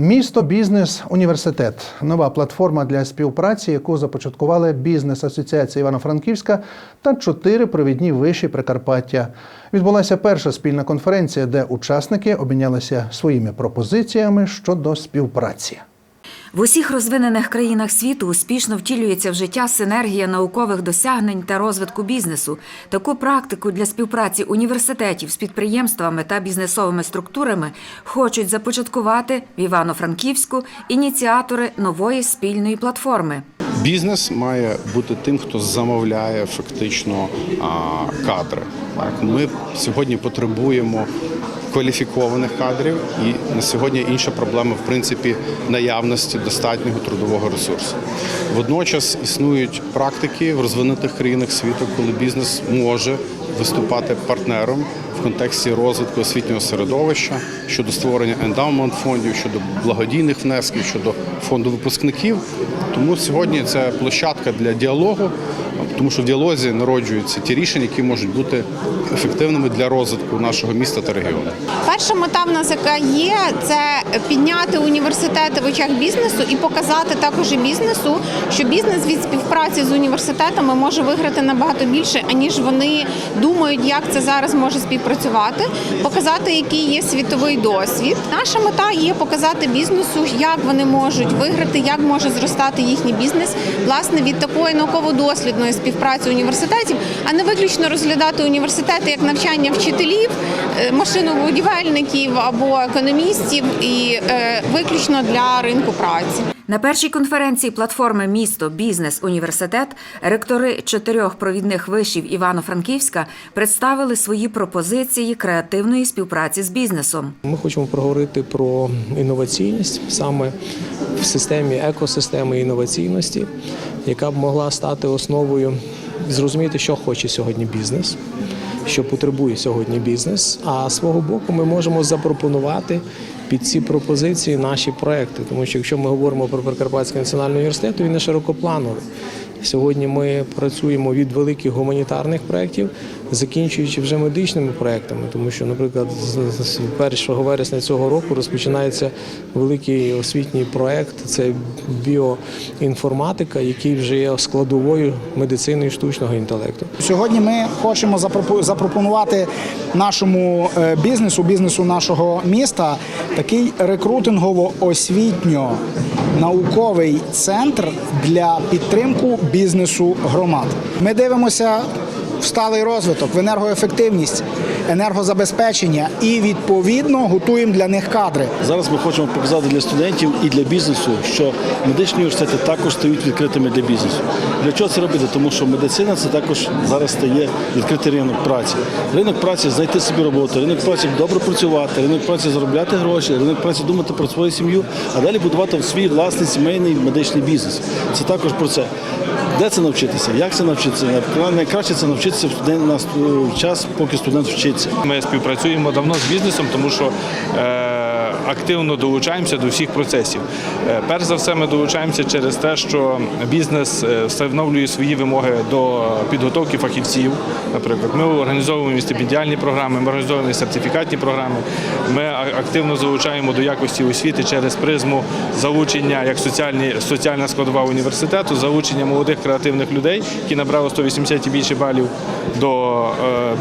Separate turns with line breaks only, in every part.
Місто бізнес університет нова платформа для співпраці, яку започаткували бізнес асоціація Івано-Франківська та чотири провідні виші Прикарпаття. Відбулася перша спільна конференція, де учасники обмінялися своїми пропозиціями щодо співпраці.
В усіх розвинених країнах світу успішно втілюється в життя синергія наукових досягнень та розвитку бізнесу. Таку практику для співпраці університетів з підприємствами та бізнесовими структурами хочуть започаткувати в Івано-Франківську ініціатори нової спільної платформи.
Бізнес має бути тим, хто замовляє фактично кадри. Ми сьогодні потребуємо кваліфікованих кадрів, і на сьогодні інша проблема в принципі наявності достатнього трудового ресурсу. Водночас існують практики в розвинутих країнах світу, коли бізнес може виступати партнером в контексті розвитку освітнього середовища щодо створення ендаумент фондів, щодо благодійних внесків, щодо фонду випускників. Тому сьогодні це площадка для діалогу, тому що в діалозі народжуються ті рішення, які можуть бути ефективними для розвитку нашого міста та регіону.
Перша мета в нас, яка є, це підняти університети в очах бізнесу і показати також бізнесу, що бізнес від співпраці з університетами може виграти набагато більше, аніж вони думають, як це зараз може співпрацювати. Показати, який є світовий досвід. Наша мета є показати бізнесу, як вони можуть виграти, як може зростати їхній бізнес власне від такої науково-дослідної співпраці університетів, а не виключно розглядати університети як навчання вчителів, е, машинобудівельників або економістів і е, виключно для ринку праці.
На першій конференції платформи Місто, бізнес, університет ректори чотирьох провідних вишів Івано-Франківська представили свої пропозиції креативної співпраці з бізнесом.
Ми хочемо проговорити про інноваційність саме в системі екосистеми інноваційності, яка б могла стати основою зрозуміти, що хоче сьогодні бізнес, що потребує сьогодні бізнес. А свого боку ми можемо запропонувати під ці пропозиції наші проекти. Тому що якщо ми говоримо про Прикарпатський національний університет, він не широкоплановий. Сьогодні ми працюємо від великих гуманітарних проєктів, закінчуючи вже медичними проєктами, тому що, наприклад, з з 1 вересня цього року розпочинається великий освітній проєкт. Це біоінформатика, який вже є складовою медицини і штучного інтелекту.
Сьогодні ми хочемо запропо- запропонувати нашому е, бізнесу, бізнесу нашого міста, такий рекрутингово-освітньо-науковий центр для підтримку бізнесу громад. Ми дивимося в сталий розвиток, в енергоефективність, енергозабезпечення і відповідно готуємо для них кадри.
Зараз ми хочемо показати для студентів і для бізнесу, що медичні університети також стають відкритими для бізнесу. Для чого це робити? Тому що медицина це також зараз стає відкритий ринок праці. Ринок праці знайти собі роботу, ринок праці добре працювати, ринок праці заробляти гроші, ринок праці думати про свою сім'ю, а далі будувати свій власний сімейний медичний бізнес. Це також про це. Де це навчитися? Як це навчитися? Найкраще це навчитися в студент на час, поки студент вчиться.
Ми співпрацюємо давно з бізнесом, тому що е, активно долучаємося до всіх процесів. Е, перш за все, ми долучаємося через те, що бізнес е, встановлює свої вимоги до підготовки фахівців. Наприклад, ми організовуємо стипендіальні програми, ми організовуємо сертифікатні програми. Ми активно залучаємо до якості освіти через призму залучення як соціальні, соціальна складова університету, залучення молодих креативних людей, які набрали 180 і більше балів до,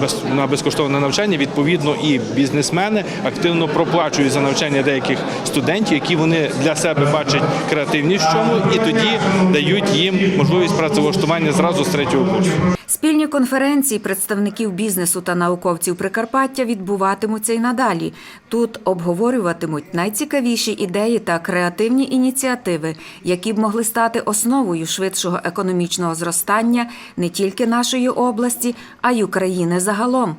е, на безкоштовне навчання. Відповідно, і бізнесмени активно проплачують за навчання деяких студентів, які вони для себе бачать креативність в і тоді дають їм можливість працевлаштування зразу з третього курсу.
Спільні конференції представників бізнесу та науковців Прикарпаття відбуватимуться й надалі. Тут обговорюватимуть найцікавіші ідеї та креативні ініціативи, які б могли стати основою швидшого економічного зростання не тільки нашої області, а й України загалом.